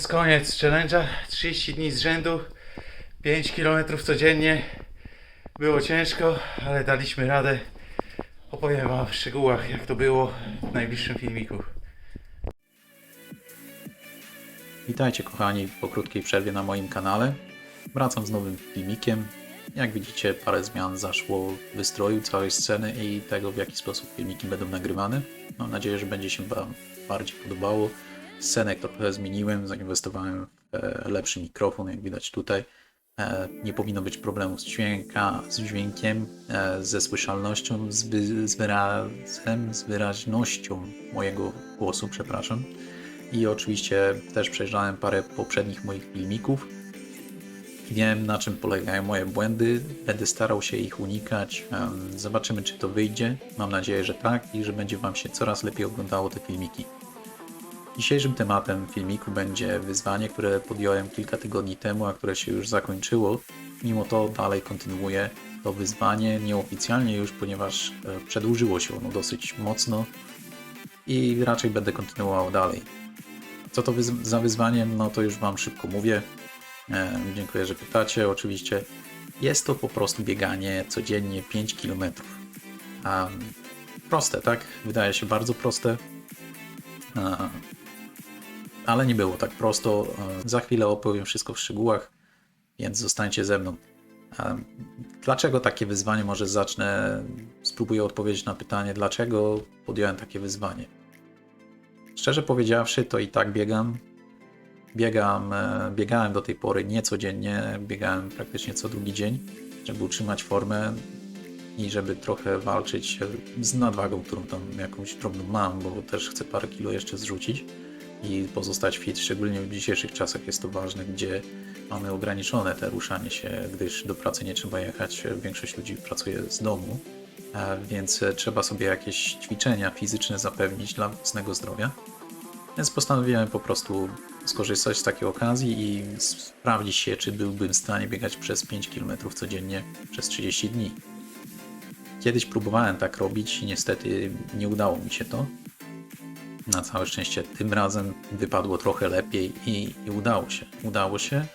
jest koniec challenge'a. 30 dni z rzędu, 5 km codziennie. Było ciężko, ale daliśmy radę. Opowiem Wam w szczegółach, jak to było w najbliższym filmiku. Witajcie kochani po krótkiej przerwie na moim kanale. Wracam z nowym filmikiem. Jak widzicie parę zmian zaszło w wystroju całej sceny i tego w jaki sposób filmiki będą nagrywane. Mam nadzieję, że będzie się Wam bardziej podobało. Scenek trochę zmieniłem, zainwestowałem w e, lepszy mikrofon, jak widać tutaj. E, Nie powinno być problemu z dźwięka, z dźwiękiem, e, ze słyszalnością, z, wy, z wyrazem, z wyraźnością mojego głosu, przepraszam. I oczywiście też przejrzałem parę poprzednich moich filmików. Wiem na czym polegają moje błędy, będę starał się ich unikać. Zobaczymy czy to wyjdzie. Mam nadzieję, że tak i że będzie Wam się coraz lepiej oglądało te filmiki. Dzisiejszym tematem filmiku będzie wyzwanie, które podjąłem kilka tygodni temu, a które się już zakończyło. Mimo to dalej kontynuuję to wyzwanie nieoficjalnie już, ponieważ e, przedłużyło się ono dosyć mocno i raczej będę kontynuował dalej. Co to za wyzwanie? No to już Wam szybko mówię. E, dziękuję, że pytacie. Oczywiście jest to po prostu bieganie codziennie 5 km. Um, proste, tak? Wydaje się bardzo proste. Ale nie było tak prosto. E, za chwilę opowiem wszystko w szczegółach, więc zostańcie ze mną. E, Dlaczego takie wyzwanie? Może zacznę, spróbuję odpowiedzieć na pytanie, dlaczego podjąłem takie wyzwanie. Szczerze powiedziawszy, to i tak biegam. Biegam, e, biegałem do tej pory nie codziennie, biegałem praktycznie co drugi dzień, żeby utrzymać formę i żeby trochę walczyć z nadwagą, którą tam jakąś drobną mam, bo też chcę parę kilo jeszcze zrzucić i pozostać fit, szczególnie w dzisiejszych czasach jest to ważne, gdzie mamy ograniczone te ruszanie się, gdyż do pracy nie trzeba jechać, większość ludzi pracuje z domu, więc trzeba sobie jakieś ćwiczenia fizyczne zapewnić dla własnego zdrowia. Więc postanowiłem po prostu skorzystać z takiej okazji i sprawdzić się, czy byłbym w stanie biegać przez 5 km codziennie przez 30 dni. Kiedyś próbowałem tak robić i niestety nie udało mi się to. Na całe szczęście tym razem wypadło trochę lepiej i, i udało się. Udało się.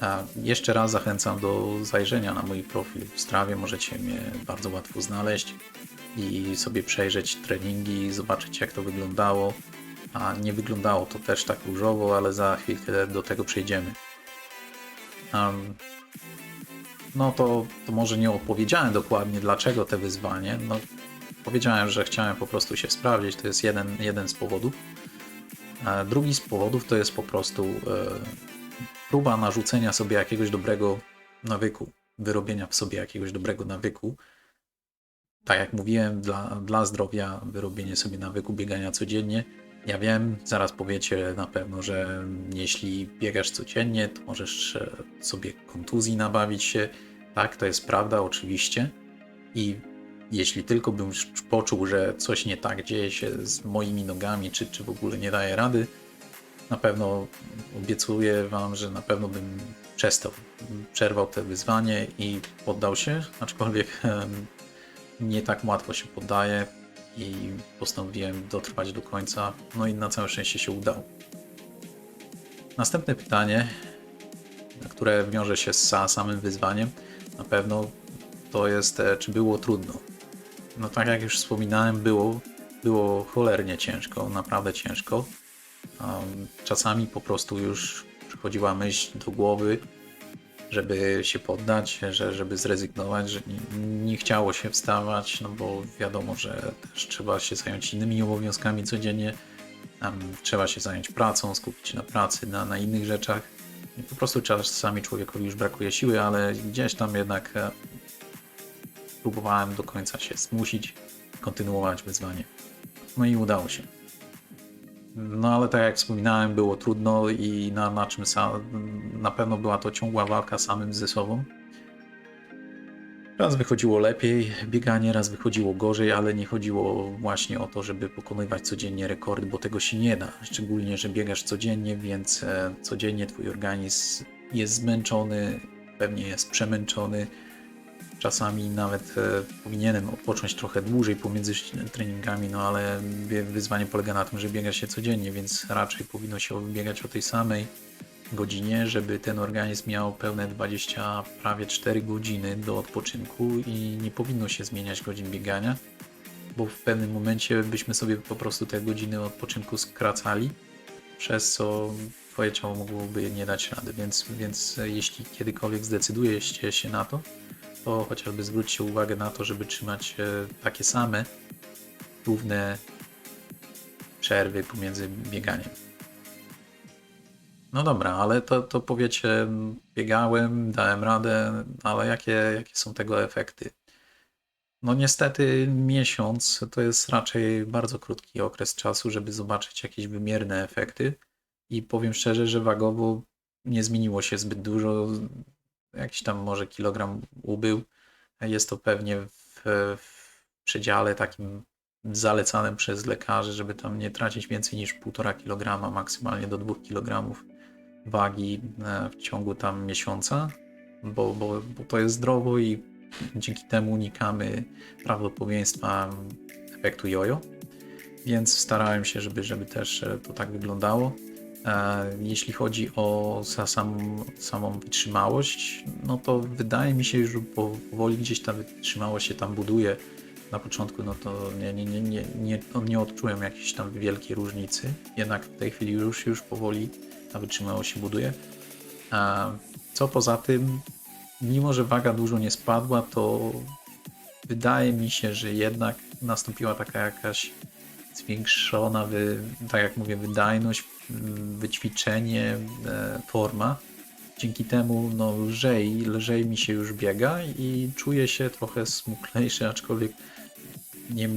A jeszcze raz zachęcam do zajrzenia na mój profil w Strawie. Możecie mnie bardzo łatwo znaleźć i sobie przejrzeć treningi, zobaczyć jak to wyglądało. A nie wyglądało to też tak różowo, ale za chwilkę do tego przejdziemy. Em, no to, to może nie opowiedziałem dokładnie dlaczego te wyzwanie. No, powiedziałem, że chciałem po prostu się sprawdzić, to jest jeden, jeden z powodów. Drugi z powodów to jest po prostu e, próba narzucenia sobie jakiegoś dobrego nawyku, wyrobienia w sobie jakiegoś dobrego nawyku. Tak jak mówiłem, dla, dla zdrowia wyrobienie sobie nawyku biegania codziennie. Ja wiem, zaraz powiecie na pewno, że jeśli biegasz codziennie, to możesz e, sobie kontuzji nabawić się. Tak, to jest prawda, oczywiście. I jeśli tylko bym poczuł, że coś nie tak dzieje się z moimi nogami, czy, czy w ogóle nie daję rady, na pewno obiecuję Wam, że na pewno bym przestał, przerwał te wyzwanie i poddał się, aczkolwiek nie tak łatwo się poddaję i postanowiłem dotrwać do końca, no i na całe szczęście się udało. Następne pytanie, które wiąże się z sa- samym wyzwaniem, na pewno to jest, e, czy było trudno. No tak jak już wspominałem, było, było cholernie ciężko, naprawdę ciężko. Czasami po prostu już przychodziła myśl do głowy, żeby się poddać, że, żeby zrezygnować, że nie, nie chciało się wstawać, no bo wiadomo, że też trzeba się zająć innymi obowiązkami codziennie, trzeba się zająć pracą, skupić na pracy, na, na innych rzeczach. Po prostu czasami człowiekowi już brakuje siły, ale gdzieś tam jednak próbowałem do końca się zmusić, kontynuować wyzwanie. No i udało się. No ale tak jak wspominałem, było trudno i na, na czym na pewno była to ciągła walka samym ze sobą. Raz wychodziło lepiej bieganie, raz wychodziło gorzej, ale nie chodziło właśnie o to, żeby pokonywać codziennie rekordy, bo tego się nie da. Szczególnie, że biegasz codziennie, więc e, codziennie twój organizm jest zmęczony, pewnie jest przemęczony, czasami nawet e, powinienem odpocząć trochę dłużej pomiędzy treningami, no ale wyzwanie polega na tym, że biega się codziennie, więc raczej powinno się biegać o tej samej godzinie, żeby ten organizm miał pełne 20, prawie 4 godziny do odpoczynku i nie powinno się zmieniać godzin biegania, bo w pewnym momencie byśmy sobie po prostu te godziny odpoczynku skracali, przez co twoje ciało mogłoby nie dać rady, więc, więc jeśli kiedykolwiek zdecydujecie się na to, to chociażby zwróćcie uwagę na to, żeby trzymać e, takie same równe przerwy pomiędzy bieganiem. No dobra, ale to, to powiecie, biegałem, dałem radę, ale jakie, jakie są tego efekty? No niestety miesiąc to jest raczej bardzo krótki okres czasu, żeby zobaczyć jakieś wymierne efekty i powiem szczerze, że wagowo nie zmieniło się zbyt dużo. Jakiś tam może kilogram ubył. Jest to pewnie w, w przedziale takim zalecanym przez lekarzy, żeby tam nie tracić więcej niż 1,5 kg, maksymalnie do 2 kg wagi e, w ciągu tam miesiąca, bo, bo, bo to jest zdrowo i dzięki temu unikamy prawdopodobieństwa efektu jojo. Więc starałem się, żeby, żeby też e, to tak wyglądało. Jeśli chodzi o sa- samą, wytrzymałość, no to wydaje mi się, że po- powoli gdzieś ta wytrzymałość się tam buduje. Na początku no to nie, nie, nie, nie, nie, no nie odczułem jakiejś tam wielkiej różnicy, jednak w tej chwili już, już powoli ta wytrzymałość się buduje. Co poza tym, mimo że waga dużo nie spadła, to wydaje mi się, że jednak nastąpiła taka jakaś zwiększona, tak jak mówię, wydajność, wyćwiczenie, e, forma. Dzięki temu no, lżej, lżej mi się już biega i czuję się trochę smuklejszy, aczkolwiek nie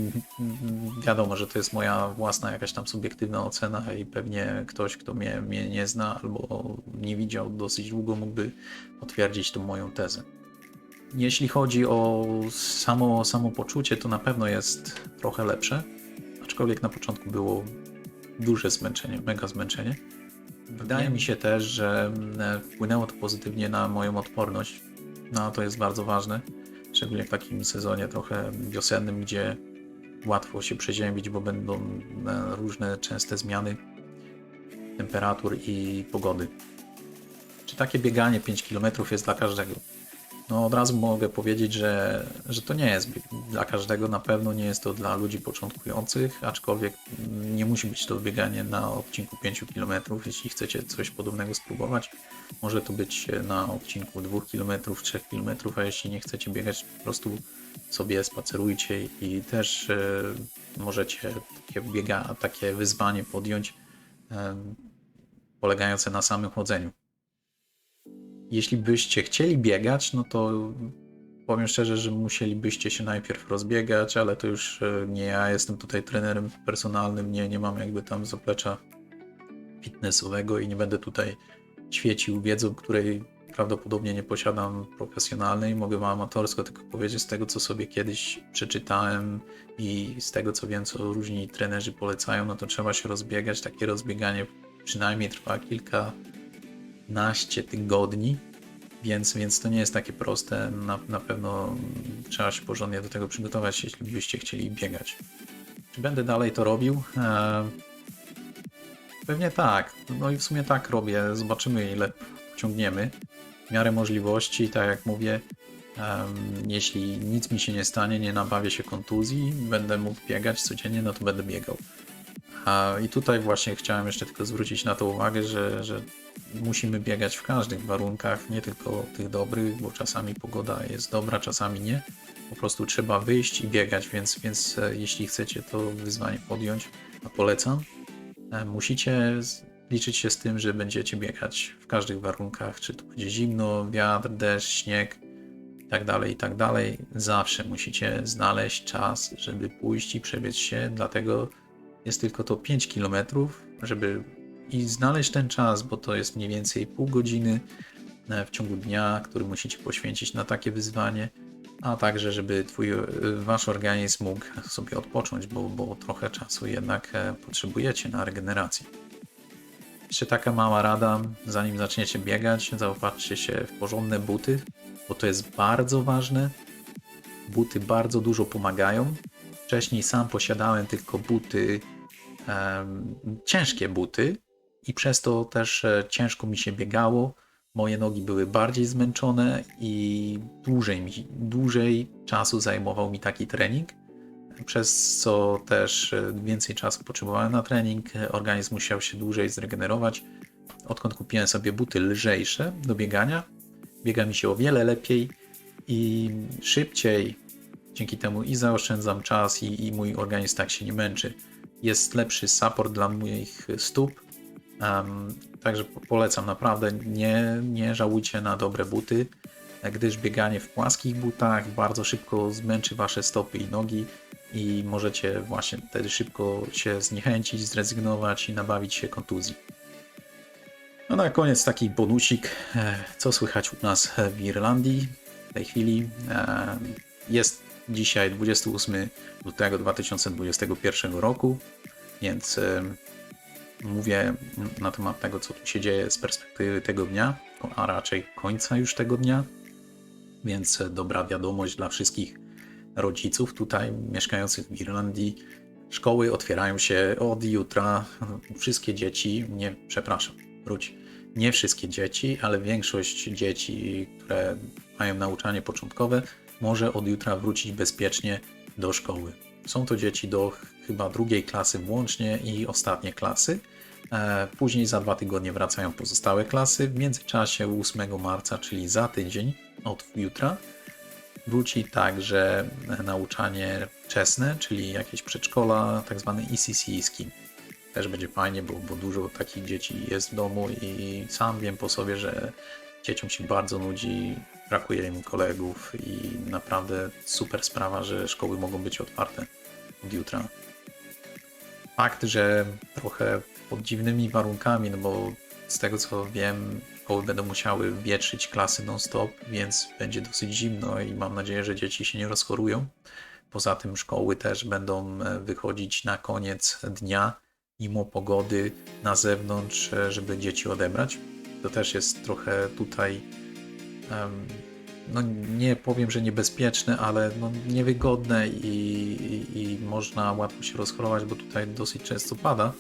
wiadomo, że to jest moja własna jakaś tam subiektywna ocena i pewnie ktoś, kto mnie, mnie nie zna albo nie widział dosyć długo, mógłby potwierdzić tą moją tezę. Jeśli chodzi o samo, samo poczucie, to na pewno jest trochę lepsze, aczkolwiek na początku było duże zmęczenie, mega zmęczenie. Wydaje mi się też, że mm, wpłynęło to pozytywnie na moją odporność. No to jest bardzo ważne, szczególnie w takim sezonie trochę wiosennym, gdzie łatwo się przeziębić, bo będą e, różne częste zmiany temperatur i pogody. Czy takie bieganie 5 km jest dla każdego? No od razu mogę powiedzieć, że, że to nie jest dla każdego, na pewno nie jest to dla ludzi początkujących, aczkolwiek nie musi być to bieganie na odcinku 5 km. Jeśli chcecie coś podobnego spróbować, może to być na odcinku 2 km, 3 km, a jeśli nie chcecie biegać, po prostu sobie spacerujcie i też e, możecie takie, biega, takie wyzwanie podjąć e, polegające na samym chodzeniu. Jeśli byście chcieli biegać, no to powiem szczerze, że musielibyście się najpierw rozbiegać, ale to już e, nie ja jestem tutaj trenerem personalnym, nie, nie mam jakby tam zaplecza fitnessowego i nie będę tutaj świecił wiedzą, której prawdopodobnie nie posiadam profesjonalnej. Mogę wam amatorsko tylko powiedzieć z tego, co sobie kiedyś przeczytałem i z tego, co wiem, co różni trenerzy polecają, no to trzeba się rozbiegać. Takie rozbieganie przynajmniej trwa kilkanaście tygodni, więc, więc to nie jest takie proste. Na, na pewno trzeba się porządnie do tego przygotować, jeśli byście chcieli biegać. Czy będę dalej to robił? Eee, Pewnie tak. No i w sumie tak robię. Zobaczymy, ile ciągniemy. W miarę możliwości, tak jak mówię, jeśli nic mi się nie stanie, nie nabawię się kontuzji, będę mógł biegać codziennie, no to będę biegał. I tutaj właśnie chciałem jeszcze tylko zwrócić na to uwagę, że, że musimy biegać w każdych warunkach, nie tylko tych dobrych, bo czasami pogoda jest dobra, czasami nie. Po prostu trzeba wyjść i biegać, więc, więc e, jeśli chcecie to wyzwanie podjąć, a polecam, E, Musicie liczyć się z tym, że będziecie biegać w każdych warunkach, czy to będzie zimno, wiatr, deszcz, śnieg i tak dalej, i tak. Zawsze musicie znaleźć czas, żeby pójść i przebiec się, dlatego jest tylko to 5 km, żeby i znaleźć ten czas, bo to jest mniej więcej pół godziny e, w ciągu dnia, który musicie poświęcić na takie wyzwanie, a także żeby twój, e, wasz organizm mógł sobie odpocząć, bo, bo trochę czasu jednak e, potrzebujecie na regenerację. Jeszcze taka mała rada, zanim zaczniecie biegać, zaopatrzcie się w porządne buty, bo to jest bardzo ważne. buty bardzo dużo pomagają. Wcześniej sam posiadałem tylko buty, ciężkie buty i przez to też e, ciężko mi się biegało. Moje nogi były bardziej zmęczone i dłużej, mi, dłużej czasu zajmował mi taki trening, przez co też e, więcej czasu potrzebowałem na trening. Organizm musiał się dłużej zregenerować. Odkąd kupiłem sobie buty lżejsze do biegania, biega mi się o wiele lepiej i szybciej. Dzięki temu i zaoszczędzam czas, i, i mój organizm tak się nie męczy. Jest lepszy support dla moich stóp. Em, także po- polecam naprawdę, nie, nie żałujcie na dobre buty, gdyż bieganie w płaskich butach bardzo szybko zmęczy wasze stopy i nogi i możecie właśnie wtedy szybko się zniechęcić, zrezygnować i nabawić się kontuzji. No na koniec taki bonusik, e, co słychać u nas w Irlandii w tej chwili. E, Jest dzisiaj 28 lutego 2021 roku, więc mówię na temat tego, co tu się dzieje z perspektywy tego dnia, a raczej końca już tego dnia. Więc e, dobra wiadomość dla wszystkich rodziców tutaj mieszkających w Irlandii. Szkoły otwierają się od jutra. Wszystkie dzieci, nie, przepraszam, wróć. Nie wszystkie dzieci, ale większość dzieci, które mają nauczanie początkowe, może od jutra wrócić bezpiecznie do szkoły. Są to dzieci do ch- chyba drugiej klasy włącznie i ostatnie klasy. E, Później za dwa tygodnie wracają pozostałe klasy. W międzyczasie 8 marca, czyli za tydzień od jutra, wróci także nauczanie wczesne, czyli jakieś przedszkola, tak zwany ECC scheme. Też będzie fajnie, bo, bo dużo takich dzieci jest w domu i sam wiem po sobie, że dzieciom się bardzo nudzi, brakuje im kolegów i naprawdę super sprawa, że szkoły mogą być otwarte od jutra. Fakt, że trochę pod dziwnymi warunkami, no bo z tego co wiem, szkoły będą musiały wietrzyć klasy non-stop, więc będzie dosyć zimno i mam nadzieję, że dzieci się nie rozchorują. Poza tym szkoły też będą e, wychodzić na koniec dnia, mimo pogody na zewnątrz, e, żeby dzieci odebrać. To też jest trochę tutaj, no nie powiem, że niebezpieczne, ale no niewygodne i, i, i można łatwo się rozchorować, bo tutaj dosyć często pada.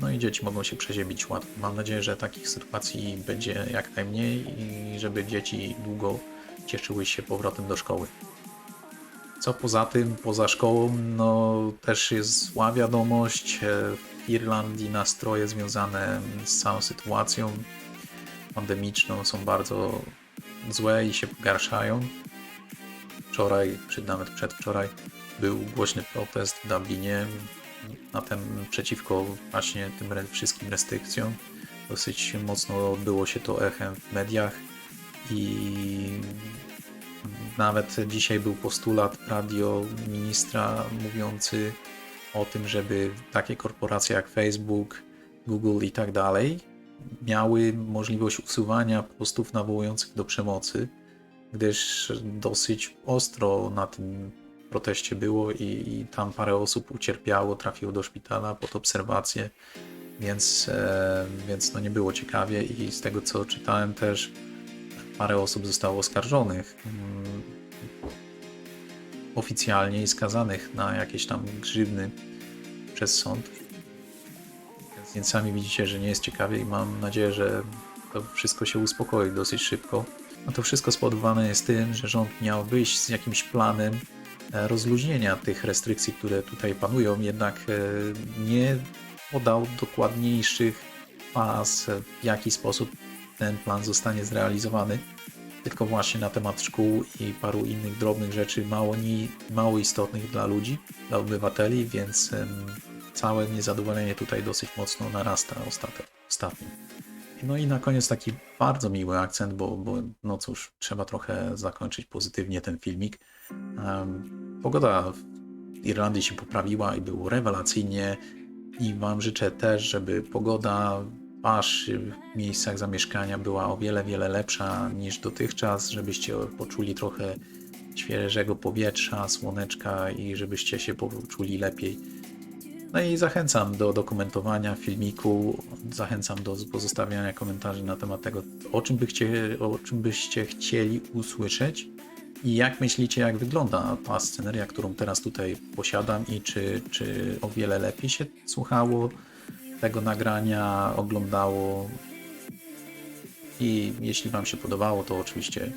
No i dzieci mogą się przeziębić łatwo. Mam nadzieję, że takich sytuacji będzie jak najmniej i żeby dzieci długo cieszyły się powrotem do szkoły. Co poza tym, poza szkołą, no też jest zła wiadomość. E, W Irlandii nastroje związane z całą sytuacją pandemiczną są bardzo złe i się pogarszają. Wczoraj, czy nawet przedwczoraj, był głośny protest w Dublinie na ten, przeciwko właśnie tym wszystkim restrykcjom. Dosyć mocno odbyło się to echem w mediach i nawet dzisiaj był postulat radio ministra mówiący o tym, żeby takie korporacje jak Facebook, Google i tak dalej miały możliwość usuwania postów nawołujących do przemocy, gdyż dosyć ostro na tym proteście było i, i tam parę osób ucierpiało, trafiło do szpitala pod obserwację, więc, e, więc no nie było ciekawie i z tego co czytałem też parę osób zostało oskarżonych mm, oficjalnie i skazanych na jakieś tam grzywny przez sąd. Więc sami widzicie, że nie jest ciekawie i mam nadzieję, że to wszystko się uspokoi dosyć szybko. No to wszystko spowodowane jest tym, że rząd miał wyjść z jakimś planem e, rozluźnienia tych restrykcji, które tutaj panują, jednak e, nie podał dokładniejszych faz, e, w jaki sposób ten plan zostanie zrealizowany, tylko właśnie na temat szkół i paru innych drobnych rzeczy mało, ni, mało istotnych dla ludzi, dla obywateli, więc całe niezadowolenie tutaj dosyć mocno narasta ostatnio. No i na koniec taki bardzo miły akcent, bo, bo no cóż, trzeba trochę zakończyć pozytywnie ten filmik. Pogoda w Irlandii się poprawiła i było rewelacyjnie i Wam życzę też, żeby pogoda w Waszych miejscach zamieszkania była o wiele, wiele lepsza niż dotychczas, żebyście poczuli trochę świeżego powietrza, słoneczka i żebyście się poczuli lepiej. No i zachęcam do, do komentowania filmiku, zachęcam do pozostawiania komentarzy na temat tego, o czym, by chcie, o czym byście chcieli usłyszeć. I jak myślicie, jak wygląda ta sceneria, którą teraz tutaj posiadam i czy, czy o wiele lepiej się słuchało tego nagrania, oglądało? I jeśli Wam się podobało, to oczywiście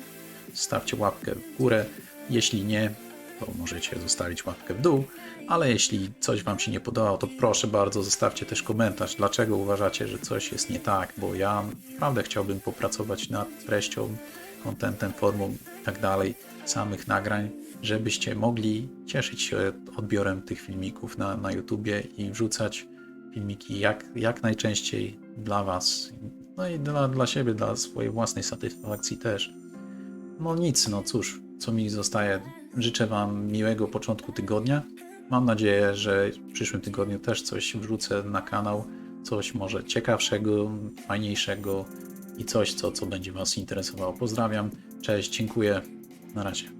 stawcie łapkę w górę. Jeśli nie, to możecie zostawić łapkę w dół, ale jeśli coś Wam się nie podobało, to proszę bardzo zostawcie też komentarz, dlaczego uważacie, że coś jest nie tak, bo ja naprawdę chciałbym popracować nad treścią, kontentem, formą i tak dalej, samych nagrań, żebyście mogli cieszyć się odbiorem tych filmików na, na YouTubie i wrzucać filmiki jak, jak najczęściej dla Was, no i dla, dla siebie, dla swojej własnej satysfakcji też. No nic, no cóż, co mi zostaje. Życzę Wam miłego początku tygodnia. Mam nadzieję, że w przyszłym tygodniu też coś wrzucę na kanał, coś może ciekawszego, fajniejszego i coś, co, co będzie Was interesowało. Pozdrawiam, cześć, dziękuję, na razie.